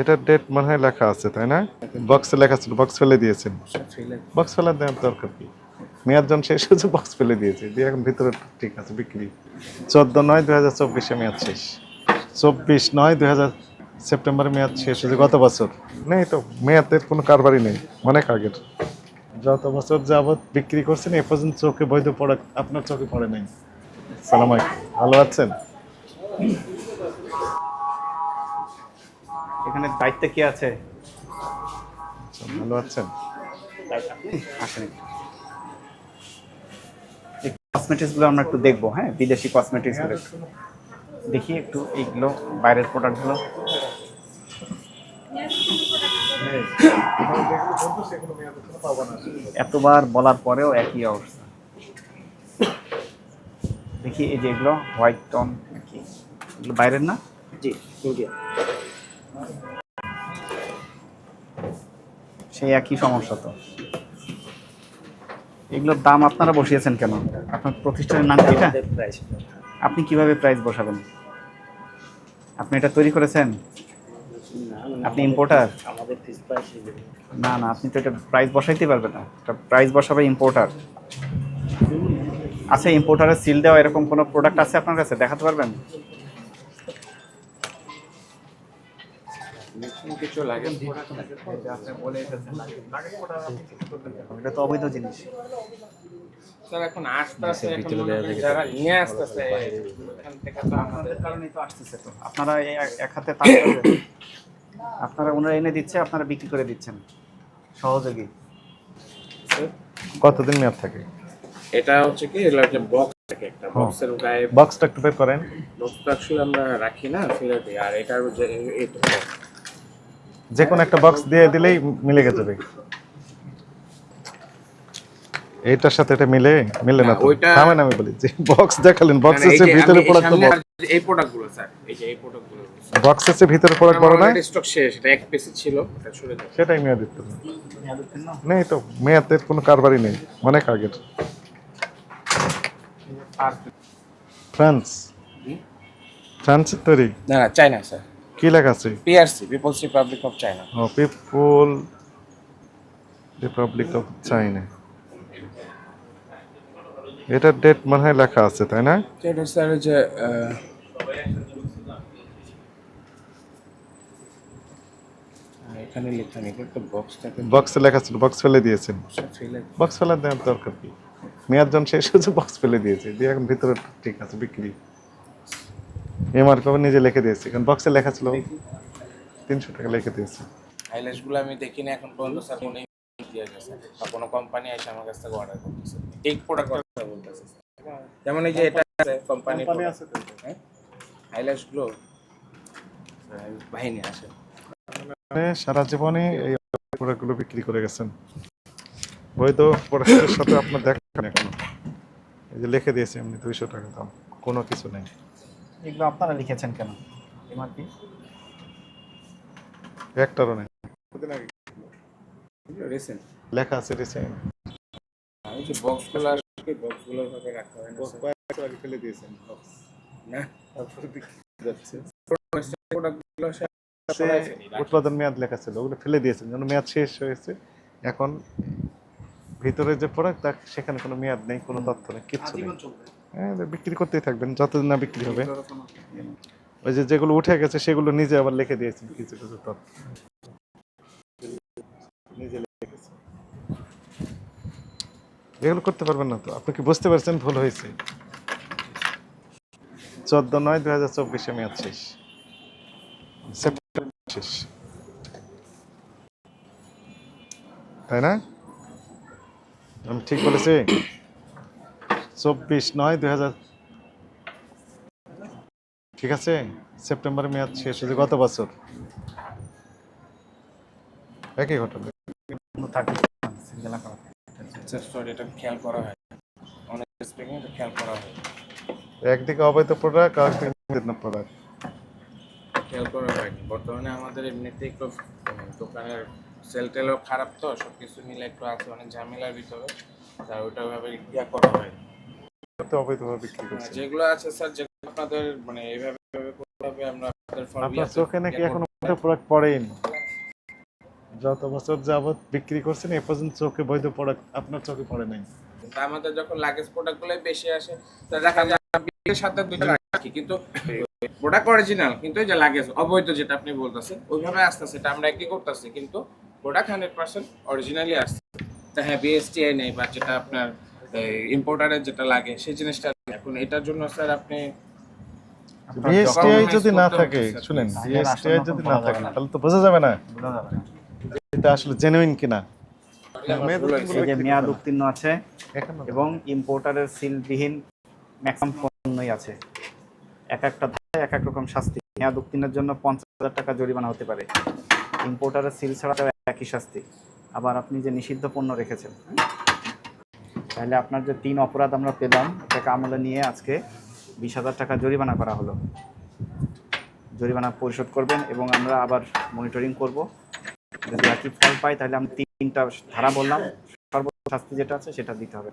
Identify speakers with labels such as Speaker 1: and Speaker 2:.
Speaker 1: এটার ডেট মনে হয় লেখা আছে, তাই না? বক্সে লেখা ছিল বক্স ফেলে দিয়েছেন। বক্স ফেলার দেওয়ার দরকার কি? মেয়াদ জন শেষ হয়েছে বক্স ফেলে দিয়েছে। দিয়ে এখন ভিতরে ঠিক আছে, বিক্রি। চোদ্দ নয় দু হাজার চব্বিশে মেয়াদ শেষ। চব্বিশ নয় দু হাজার সেপ্টেম্বরে মেয়াদ শেষ হয়েছে, গত বছর। নেই তো, মেয়াদের কোনো কারবারই নেই, অনেক আগের। যত বছর যাবৎ বিক্রি করছেন, এ পর্যন্ত চোখে বৈধ প্রোডাক্ট আপনার চোখে পড়ে নাই। সালাম আলাইকুম। ভালো আছেন?
Speaker 2: এখানে দায়িত্বে কি আছে?
Speaker 1: আচ্ছা, ভালো আছেন?
Speaker 2: আসেন এই কসমেটিক্স আমরা একটু দেখব হ্যাঁ? বিদেশি কসমেটিক্সগুলো একটু। দেখি একটু এইগুলো বাইরের প্রোডাক্টগুলো এতবার বলার পরেও একই অবস্থা। দেখি এই যে এগুলো হোয়াইট টন কি এগুলো বাইরের না?
Speaker 3: জি ইন্ডিয়া
Speaker 2: সেই একই সমস্যা তো। এগুলোর দাম আপনারা বসিয়েছেন কেন? আপনার প্রতিষ্ঠানের নাম কি আপনি কীভাবে প্রাইস বসাবেন? আপনি এটা তৈরি করেছেন? আপনি ইম্পোর্টার
Speaker 3: আমাদের
Speaker 2: না না আপনি তো এটা প্রাইস বসাইতে পারবেন না। এটা প্রাইস বসাবে ইম্পোর্টার আচ্ছা ইম্পোর্টারের সিল দেওয়া এরকম কোনো প্রোডাক্ট আছে আপনার কাছে? দেখাতে পারবেন? এটা তো অবৈধ জিনিস।
Speaker 4: স্যার এখন আস্তে আস্তে হয় যারা নিয়ে আসতেছে এখান থেকে তো আমাদের
Speaker 2: কারণেই তো আসতেছে তো। আপনারা এক- হাতে আপনারা ওনারা এনে দিচ্ছে আপনারা বিক্রি করে দিচ্ছেন। সহযোগী।
Speaker 1: কতদিন মেয়াদ থাকে?
Speaker 4: এটা হচ্ছে কি এটা একটা বক্স থাকে একটা। বক্সের গায়ে
Speaker 1: বক্সটা একটু বের করেন।
Speaker 4: বক্সটা আসলে আমরা রাখি না ফেলে দিই আর এটার যে এটা
Speaker 1: যে কোনো একটা বক্স দিয়ে দিলেই মিলে যাবে এইটার সাথে এটা মিলে মিলে না
Speaker 4: না,
Speaker 1: তো।
Speaker 4: ওইটা-
Speaker 1: থামেন আমি বলি যে বক্স দেখালেন বক্স
Speaker 4: মানে এই
Speaker 1: আছে
Speaker 4: যে
Speaker 1: ভিতরে
Speaker 4: এই
Speaker 1: প্রোডাক্ট
Speaker 4: এই প্রোডাক্টগুলো স্যার এই যে এই প্রোডাক্টগুলো
Speaker 1: বক্স আছে ভিতরে প্রোডাক্ট বড় না?
Speaker 4: স্টক শেষ এটা এক পিস ছিল এটা সরে যাবে।
Speaker 1: সেটাই মেয়াদ দিতে হবে। নেই তো মেয়াদের কোনো কারবারই নেই অনেক আগের। ফ্রান্স। ফ্রান্সের তৈরি।
Speaker 4: না না চাইনা স্যার
Speaker 1: কি লেখা আছে?
Speaker 4: PRC peoples republic of China
Speaker 1: O people republic of China এটার ডেট মনে হয় লেখা আছে তাই না?
Speaker 4: এটা স্যার যে এখানে লেখা নেই একটা বক্স থাকে
Speaker 1: বক্সে লেখা ছিল বক্স ফেলে দিয়েছেন। বক্স ফেলার দেওয়ার দরকার কি? মেয়াদ জন শেষ হয়েছে বক্স ফেলে দিয়েছে। দিয়ে এখন ভিতরে ঠিক আছে বিক্রি। এমআরপি কবে নিজে লিখে দিয়েছে কারণ বক্সে লেখা ছিল তিনশো টাকা লিখে দিয়েছে।
Speaker 4: হাইলাইটসগুলো আমি দেখি না এখন পর্যন্ত স্যার কোনো দিয়ে গেছে। বা কোনো কোম্পানি এসে আমার কাছ থেকে অর্ডার করতেছে। ঠিক প্রোডাক্ট কথা বলতেছে যেমন এই যে এটা আছে কোম্পানি হ্যাঁ? হাইলাইটসগুলো বাহিনী আসে।
Speaker 1: মানে সারা জীবনে এই প্রোডাক্টগুলো বিক্রি করে গেছেন। বৈধ প্রোডাক্টের সাথে আপনার দেখেন এখন। এই যে লিখে দিয়েছে এমনি দুইশো টাকা দাম কোনো কিছু নেই।
Speaker 2: এগুলো আপনারা লিখেছেন কেন? এমআরপি
Speaker 1: একটারও নেই।
Speaker 4: রিসেন্ট
Speaker 1: লেখা আছে রিসেন্ট
Speaker 4: আমি যে বক্সগুলো আসে বক্সগুলো ভাবে হয় না।
Speaker 1: ফেলে দিয়েছেন।
Speaker 4: না।
Speaker 1: তারপরে যাচ্ছে।
Speaker 4: প্রোডাক্টগুলো
Speaker 1: উৎপাদন মেয়াদ লেখা ছিল ওগুলো ফেলে দিয়েছেন যেন মেয়াদ শেষ হয়েছে। এখন ভিতরে যে প্রোডাক্ট তা সেখানে কোনো মেয়াদ নেই কোনো তথ্য নেই কিচ্ছু নেই। হ্যাঁ বিক্রি করতেই থাকবেন যতদিন না বিক্রি হবে। ওই যে যেগুলো উঠে গেছে সেগুলো নিজে আবার লিখে দিয়েছেন কিছু কিছু তথ্য। নিজে লিখেছে এগুলো করতে পারবেন না তো আপনি কি বুঝতে পারছেন? ভুল হয়েছে। চোদ্দ নয় দু হাজার চব্বিশে মেয়াদ শেষ। সেপ্টেম্বর শেষ। তাই না? আমি ঠিক বলেছি? চব্বিশ নয় দুই হাজার ঠিক আছে? সেপ্টেম্বরে মেয়াদ শেষ হয়েছে গত বছর। একই ঘটনা।
Speaker 4: হয়।
Speaker 1: একদিকে অবৈধ প্রোডাক্ট আর প্রোডাক্ট
Speaker 4: খেয়াল করা হয়নি। বর্তমানে আমাদের এমনিতেই একটু দোকানের সেল টেলও খারাপ তো সব কিছু মিলে একটু আছে অনেক ঝামেলার ভিতরে। তার ওইটা ভাবে ইয়া করা হয়
Speaker 1: তো অবৈধভাবে বিক্রি করছে
Speaker 4: যেগুলো আছে স্যার যেগুলো আপনাদের মানে এইভাবে এইভাবে করতে আমরা
Speaker 1: আপনার চোখে নাকি এখনও প্রোডাক্ট পড়েনি যত বছর যাবত বিক্রি করছেন এ পর্যন্ত চোখে বৈধ প্রোডাক্ট আপনার চোখে পড়ে নাই।
Speaker 4: আমাদের যখন লাগেজ প্রোডাক্টগুলো বেশি আসে তো দেখা যায় সাথে দুইটা রাখি কিন্তু প্রোডাক্ট অরিজিনাল কিন্তু যে লাগেজ অবৈধ যেটা আপনি বলতেছেন ওইভাবে আসতেছে এটা আমরা কি করতেছি কিন্তু প্রোডাক্ট হান্ড্রেড পার্সেন্ট অরিজিনালি আসছে। তা হ্যাঁ বিএসটিআই নেই বা যেটা আপনার ইম্পোর্টারের যেটা লাগে সেই জিনিসটা এখন এটার জন্য স্যার আপনি
Speaker 1: বিএসটিআই যদি না থাকে শুনেন বিএসটিআই যদি না থাকে তাহলে তো বোঝা যাবে না।
Speaker 2: বোঝা যাবে না।
Speaker 1: এটা আসলে জেনুইন কিনা।
Speaker 2: এই যে মেয়াদ উত্তীর্ণ আছে এবং ইম্পোর্টারের সিলবিহীন ম্যাক্সিমাম পণ্যই আছে। এক একটা ধারায় এক এক রকম শাস্তি। মেয়াদ উত্তীর্ণের জন্য পঞ্চাশ হাজার টাকা জরিমানা হতে পারে। ইম্পোর্টারের সিল ছাড়া একই শাস্তি। আবার আপনি যে নিষিদ্ধ পণ্য রেখেছেন তাহলে আপনার যে তিন অপরাধ আমরা পেলাম, এটাকে আমলে নিয়ে আজকে বিশ হাজার টাকা জরিমানা করা হলো। জরিমানা পরিশোধ করবেন এবং আমরা আবার মনিটরিং করব। যদি আর কি ফল পাই, তাহলে আমি তিনটা ধারা বললাম। সর্বোচ্চ শাস্তি যেটা আছে, সেটা দিতে হবে।